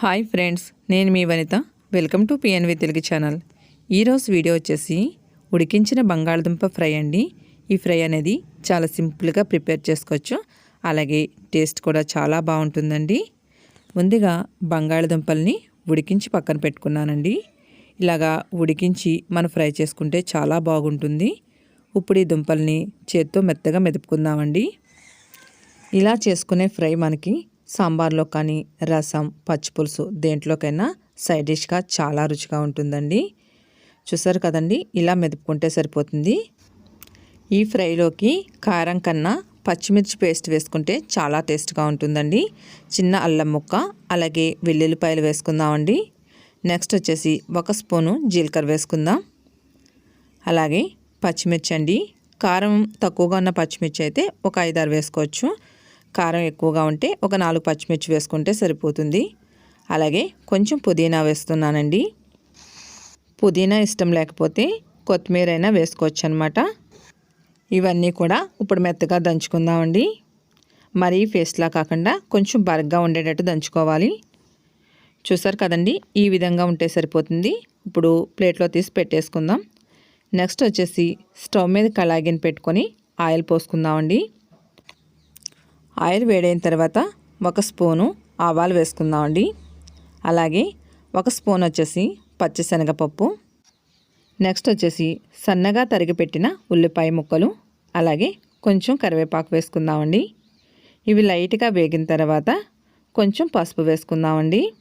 Hi friends నేను మీ Vanitha. Welcome to PNV Telugu channel. ఈరోజు video వచ్చేసి ఉడికించిన బంగాళదుంప ఫ్రై అండి. ఈ ఫ్రై అనేది చాలా సింపుల్గా ప్రిపేర్ చేసుకోవచ్చు. అలాగే టేస్ట్ కూడా చాలా బాగుంటుందండి. ముందుగా బంగాళదుంపల్ని ఉడికించి పక్కన పెట్టుకున్నానండి. ఇలాగా ఉడికించి మనం ఫ్రై చేసుకుంటే చాలా బాగుంటుంది. ఇప్పుడు ఈ దుంపల్ని చేత్తో మెత్తగా మెదుపుకుందామండి. ఇలా చేసుకునే ఫ్రై మనకి సాంబార్లో కానీ రసం పచ్చిపులుసు దేంట్లోకైనా సైడ్ డిష్గా చాలా రుచిగా ఉంటుందండి. చూసారు కదండి ఇలా మెదుపుకుంటే సరిపోతుంది. ఈ ఫ్రైలోకి కారం కన్నా పచ్చిమిర్చి పేస్ట్ వేసుకుంటే చాలా టేస్ట్గా ఉంటుందండి. చిన్న అల్లం ముక్క అలాగే వెల్లుల్లిపాయలు వేసుకుందామండి. నెక్స్ట్ వచ్చేసి ఒక స్పూను జీలకర్ర వేసుకుందాం. అలాగే పచ్చిమిర్చి అండి కారం తక్కువగా ఉన్న పచ్చిమిర్చి అయితే ఒక ఐదారు వేసుకోవచ్చు. కారం ఎక్కువగా ఉంటే ఒక నాలుగు పచ్చిమిర్చి వేసుకుంటే సరిపోతుంది. అలాగే కొంచెం పుదీనా వేస్తున్నానండి. పుదీనా ఇష్టం లేకపోతే కొత్తిమీర అయినా వేసుకోవచ్చు అనమాట ఇవన్నీ కూడా ఇప్పుడు మెత్తగా దంచుకుందామండి. మరీ పేస్ట్లా కాకుండా కొంచెం బరగ్గా ఉండేటట్టు దంచుకోవాలి. చూసారు కదండి ఈ విధంగా ఉంటే సరిపోతుంది. ఇప్పుడు ప్లేట్లో తీసి పెట్టేసుకుందాం. నెక్స్ట్ వచ్చేసి స్టవ్ మీద కళాగిని పెట్టుకొని ఆయిల్ పోసుకుందామండి. ఆయిల్ వేడైన తర్వాత ఒక స్పూను ఆవాలు వేసుకుందామండి. అలాగే ఒక స్పూన్ వచ్చేసి పచ్చిశనగపప్పు. నెక్స్ట్ వచ్చేసి సన్నగా తరిగిపెట్టిన ఉల్లిపాయ ముక్కలు. అలాగే కొంచెం కరివేపాకు వేసుకుందామండి. ఇవి లైట్గా వేగిన తర్వాత కొంచెం పసుపు వేసుకుందామండి.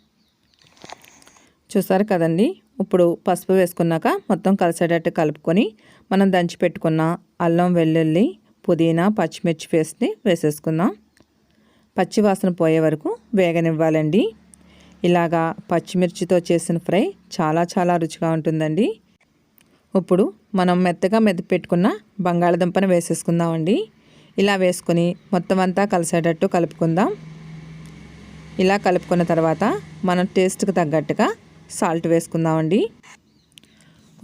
చూసారు కదండి? ఇప్పుడు పసుపు వేసుకున్నాక మొత్తం కలిసేటట్టు కలుపుకొని మనం దంచి పెట్టుకున్న అల్లం వెల్లుల్లి పుదీనా పచ్చిమిర్చి పేస్ట్ని వేసేసుకుందాం. పచ్చివాసన పోయే వరకు వేగనివ్వాలండి. ఇలాగా పచ్చిమిర్చితో చేసిన ఫ్రై చాలా చాలా రుచిగా ఉంటుందండి. ఇప్పుడు మనం మెత్తగా మెత్త పెట్టుకున్న బంగాళదుంపను వేసేసుకుందామండి. ఇలా వేసుకొని మొత్తం అంతా కలిసేటట్టు కలుపుకుందాం. ఇలా కలుపుకున్న తర్వాత మనం టేస్ట్కి తగ్గట్టుగా సాల్ట్ వేసుకుందామండి.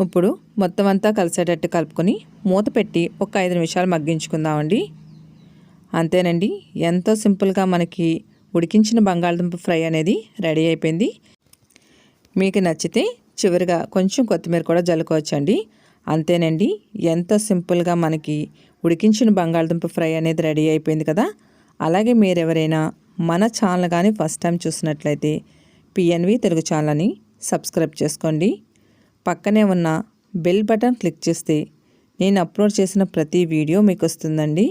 ఇప్పుడు మొత్తం అంతా కలిసేటట్టు కలుపుకొని మూత పెట్టి ఒక ఐదు నిమిషాలు మగ్గించుకుందామండి. అంతేనండి. ఎంతో సింపుల్గా మనకి ఉడికించిన బంగాళదుంప ఫ్రై అనేది రెడీ అయిపోయింది. మీకు నచ్చితే చివరిగా కొంచెం కొత్తిమీర కూడా జల్లుకోవచ్చండి. అంతేనండి ఎంతో సింపుల్గా మనకి ఉడికించిన బంగాళదుంప ఫ్రై అనేది రెడీ అయిపోయింది కదా. అలాగే మీరెవరైనా మన ఛానల్ కానీ ఫస్ట్ టైం చూసినట్లయితే పిఎన్వి తెలుగు ఛానల్ని సబ్స్క్రైబ్ చేసుకోండి. పక్కనే ఉన్న బెల్ బటన్ క్లిక్ చేస్తే నేను అప్లోడ్ చేసిన ప్రతి వీడియో మీకు వస్తుందండి.